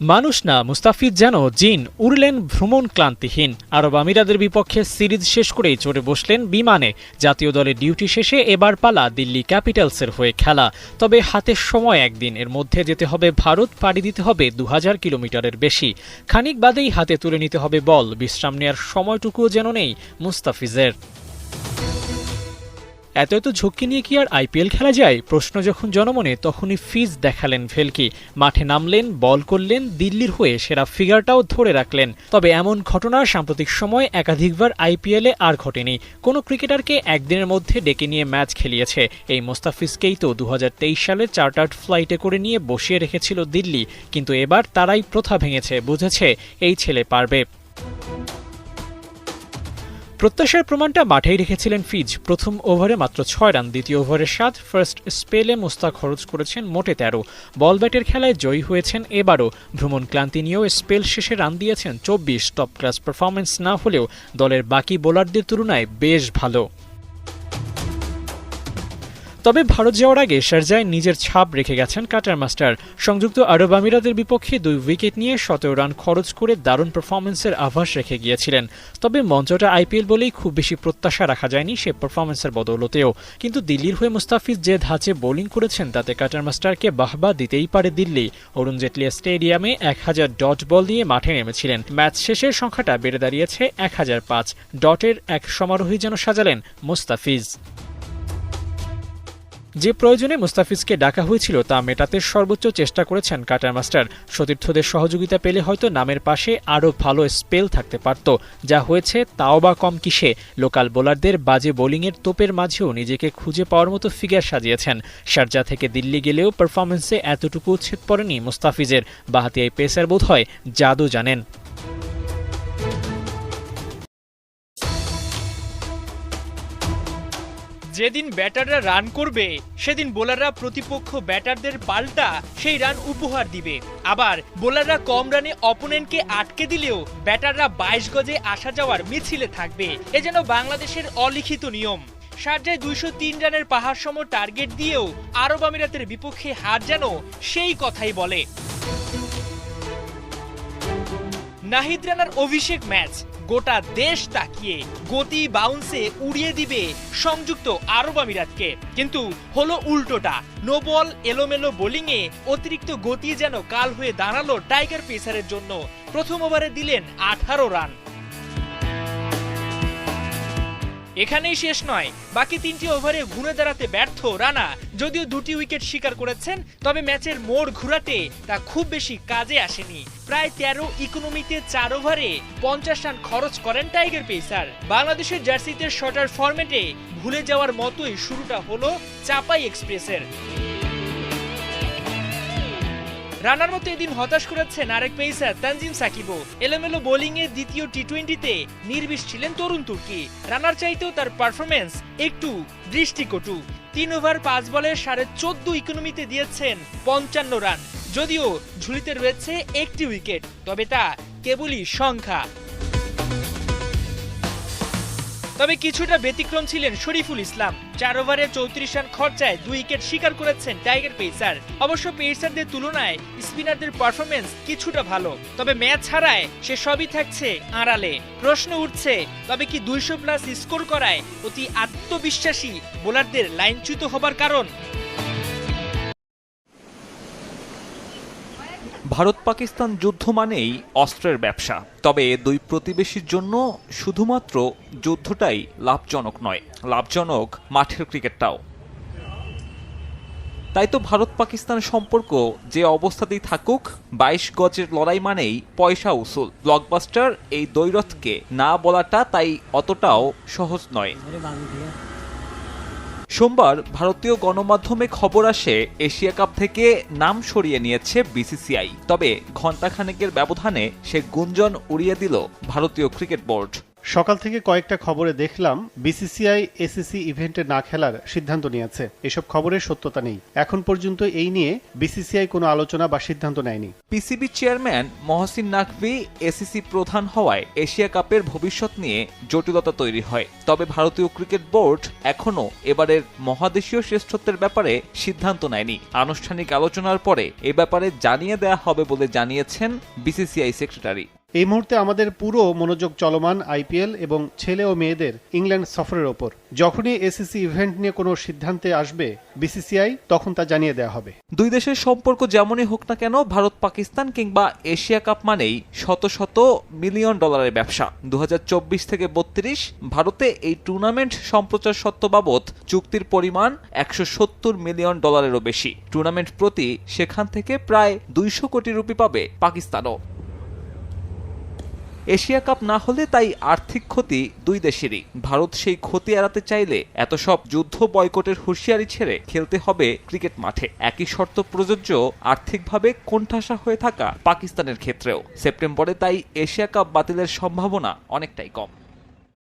মানুষ না, মুস্তাফিজ যেন জিন, উড়লেন ভ্রমণ ক্লান্তিহীন। আরব আমিরাদের বিপক্ষে সিরিজ শেষ করেই চড়ে বসলেন বিমানে। জাতীয় দলের ডিউটি শেষে এবার পালা দিল্লি ক্যাপিটালসের হয়ে খেলা। তবে হাতের সময় একদিন, এর মধ্যে যেতে হবে ভারত, পাড়ি দিতে হবে দু হাজার কিলোমিটারের বেশি। খানিক বাদেই হাতে তুলে নিতে হবে বল, বিশ্রাম নেওয়ার সময়টুকুও যেন নেই মুস্তাফিজের। এত এত ঝক্কি নিয়ে কি আর আইপিএল খেলা যায়? প্রশ্ন যখন জনমনে, তখনই ফিজ দেখালেন ভেলকি। মাঠে নামলেন, বল করলেন, দিল্লির হয়ে সেরা ফিগারটাও ধরে রাখলেন। তবে এমন ঘটনা সাম্প্রতিক সময় একাধিকবার আইপিএলে আর ঘটেনি। কোনো ক্রিকেটারকে একদিনের মধ্যে ডেকে নিয়ে ম্যাচ খেলিয়েছে। এই মোস্তাফিজকেই তো দু হাজার তেইশ সালে চার্টার্ড ফ্লাইটে করে নিয়ে বসিয়ে রেখেছিল দিল্লি। কিন্তু এবার তারাই প্রথা ভেঙেছে, বুঝেছে, এই ছেলে পারবে। প্রত্যাশার প্রমাণটা মাঠেই রেখেছিলেন ফিজ। প্রথম ওভারে মাত্র ছয় রান, দ্বিতীয় ওভারে সাত ফার্স্ট স্পেলে মোস্তাক খরচ করেছেন মোটে তেরো। বল ব্যাটের খেলায় জয়ী হয়েছেন এবারও। ভ্রমণ ক্লান্তি নিয়েও স্পেল শেষে রান দিয়েছেন চব্বিশ। টপ ক্লাস পারফরমেন্স না হলেও দলের বাকি বোলারদের তুলনায় বেশ ভালো। তবে ভারত যাওয়ার আগে শারজায় নিজের ছাপ রেখে গেছেন কাটার মাস্টার। সংযুক্ত আরব আমিরাতের বিপক্ষে দুই উইকেট নিয়ে সতেরো রান খরচ করে দারুণ পারফরমেন্সের আভাস রেখে গিয়েছিলেন। তবে মঞ্চটা আইপিএল বলেই খুব বেশি প্রত্যাশা রাখা যায়নি সে পারফরমেন্সের বদৌলতেও। কিন্তু দিল্লির হয়ে মুস্তাফিজ যে ধাঁচে বোলিং করেছেন, তাতে কাটার মাস্টারকে বাহবা দিতেই পারে দিল্লি। অরুণ জেটলি স্টেডিয়ামে এক হাজার ডট বল দিয়ে মাঠে নেমেছিলেন। ম্যাচ শেষের সংখ্যাটা বেড়ে দাঁড়িয়েছে এক হাজার পাঁচ। ডটের এক সমারোহী যেন সাজালেন মুস্তাফিজ। যে প্রয়োজনে মুস্তাফিজকে ডাকা হয়েছিল তা মেটাতে সর্বোচ্চ চেষ্টা করেছেন কাটার মাস্টার। সতীর্থদের সহযোগিতা পেলে হয়তো নামের পাশে আরও ভালো স্পেল থাকতে পারত। যা হয়েছে তাও বা কম কিসে? লোকাল বোলারদের বাজে বোলিংয়ের তোপের মাঝেও নিজেকে খুঁজে পাওয়ার মতো ফিগার সাজিয়েছেন। শারজা থেকে দিল্লি গেলেও পারফরমেন্সে এতটুকু উচ্ছেদ পড়েনি মুস্তাফিজের। বাহাতি এই পেসার বোধ হয় জাদু জানেন। যেদিন ব্যাটাররা রান করবে, সেদিন বোলাররা প্রতিপক্ষ ব্যাটারদের পাল্টা সেই রান উপহার দিবে। আবার বোলাররা কম রানে অপোনেন্টকে আটকে দিলেও ব্যাটাররা বাইশ গজে আসা যাওয়ার মিছিলে থাকবে। এ যেন বাংলাদেশের অলিখিত নিয়ম। শারজায় দুইশো তিন রানের পাহাড় সম টার্গেট দিয়েও আরব আমিরাতের বিপক্ষে হার যেন সেই কথাই বলে। নাহিদ রানার অভিষেক ম্যাচ গোটা দেশ তাকিয়ে গতি বাউন্সে উড়িয়ে দিবে সংযুক্ত আরব আমিরাতকে। কিন্তু হলো উল্টোটা নো বল এলোমেলো বোলিংয়ে অতিরিক্ত গতি যেন কাল হয়ে দাঁড়াল টাইগার পেসারের জন্য। প্রথম ওভারে দিলেন আঠারো রান। এখানেই শেষ নয়। বাকি তিনটি ওভারে ঘুরে দাঁড়াতে ব্যর্থ রানা। যদিও দুটি উইকেট শিকার করেছেন, তবে ম্যাচের মোড় ঘুরাতে তা খুব বেশি কাজে আসেনি। প্রায় তেরো ইকোনমিতে চার ওভারে পঞ্চাশ রান খরচ করেন টাইগার পেসার। বাংলাদেশের জার্সিতে শটার ফরম্যাটে ভুলে যাওয়ার মতোই শুরুটা হলো চাপাই এক্সপ্রেসের। রানার মতো এদিন হতাশ করেছেন আরেক পেসার তানজিম সাকিবও। এলোমেলো বোলিং এর দ্বিতীয় টি টোয়েন্টিতে নির্বিষ ছিলেন তরুণ তুর্কি। রানার চাইতেও তার পারফরমেন্স একটু দৃষ্টিকটু। তিন ওভার পাঁচ বলে সাড়ে চোদ্দ ইকোনমিতে দিয়েছেন পঞ্চান্ন রান। যদিও ঝুলিতে রয়েছে একটি উইকেট তবে তা কেবলই সংখ্যা। তবে কিছুটা ব্যতিক্রম ছিলেন শরীফুল ইসলাম। চার ওভারে চৌত্রিশ রান খরচায় দুই উইকেট শিকার করেছেন টাইগার পেসার। অবশ্য পেসারদের তুলনায় স্পিনারদের পারফরমেন্স কিছুটা ভালো। তবে ম্যাচ হারায় সে সবই থাকছে আড়ালে। প্রশ্ন উঠছে, তবে কি দুইশো প্লাস স্কোর করায় অতি আত্মবিশ্বাসী বোলারদের লাইনচ্যুত হবার কারণ? ভারত পাকিস্তান যুদ্ধ মানেই অস্ত্রের ব্যবসা। তবে দুই প্রতিবেশীর জন্য শুধুমাত্র যুদ্ধটাই লাভজনক নয়, লাভজনক মাঠের ক্রিকেটটাও। তাই তো ভারত পাকিস্তান সম্পর্ক যে অবস্থাতেই থাকুক, বাইশ গজের লড়াই মানেই পয়সা উসুল। ব্লকবাস্টার এই দ্বৈরথকে না বলাটা তাই অতটাও সহজ নয়। সোমবার ভারতীয় গণমাধ্যমে খবর আসে, এশিয়া কাপ থেকে নাম সরিয়ে নিয়েছে বিসিসিআই। তবে ঘণ্টাখানেকের ব্যবধানে সে গুঞ্জন উড়িয়ে দিল ভারতীয় ক্রিকেট বোর্ড। সকাল থেকে কয়েকটা খবরে দেখলাম, বিসিসিআই, এসিসি ইভেন্টে না খেলার সিদ্ধান্ত নিয়েছে। এসব খবরের সত্যতা নেই। এখন পর্যন্ত এই নিয়ে বিসিসিআই কোনো আলোচনা বা সিদ্ধান্ত নেয়নি। PCB chairman Mohsin Naqvi, ACC প্রধান হওয়ায় এশিয়া কাপের ভবিষ্যৎ নিয়ে জটিলতা তৈরি হয়। তবে ভারতীয় ক্রিকেট বোর্ড এখনও এবারের মহাদেশীয় শ্রেষ্ঠত্বের ব্যাপারে সিদ্ধান্ত নেয়নি। আনুষ্ঠানিক আলোচনার পরে এ ব্যাপারে জানিয়ে দেয়া হবে বলে জানিয়েছেন বিসিসিআই সেক্রেটারি। এই মুহূর্তে আমাদের পুরো মনোযোগ চলমান আইপিএল এবং ছেলে ও মেয়েদের ইংল্যান্ড সফরের ওপর। যখনই এসিসি ইভেন্ট নিয়ে কোনো সিদ্ধান্তে আসবে বিসিসিআই, তখন তা জানিয়ে দেওয়া হবে। দুই দেশের সম্পর্ক যেমনই হোক না কেন, ভারত, পাকিস্তান কিংবা এশিয়া কাপ মানেই শত শত মিলিয়ন ডলারের ব্যবসা। দু হাজার চব্বিশ থেকে বত্রিশ, ভারতে এই টুর্নামেন্ট সম্প্রচার সত্ত্ব বাবদ চুক্তির পরিমাণ একশো সত্তর মিলিয়ন ডলারেরও বেশি। টুর্নামেন্ট প্রতি সেখান থেকে প্রায় দুইশো কোটি রুপি পাবে পাকিস্তানও। এশিয়া কাপ না হলে তাই আর্থিক ক্ষতি দুই দেশেরই। ভারত সেই ক্ষতি এড়াতে চাইলে এত সব যুদ্ধ বয়কটের হুঁশিয়ারি ছেড়ে খেলতে হবে ক্রিকেট মাঠে। একই শর্ত প্রযোজ্য আর্থিকভাবে কোণঠাসা হয়ে থাকা পাকিস্তানের ক্ষেত্রেও। সেপ্টেম্বরে তাই এশিয়া কাপ বাতিলের সম্ভাবনা অনেকটাই কম।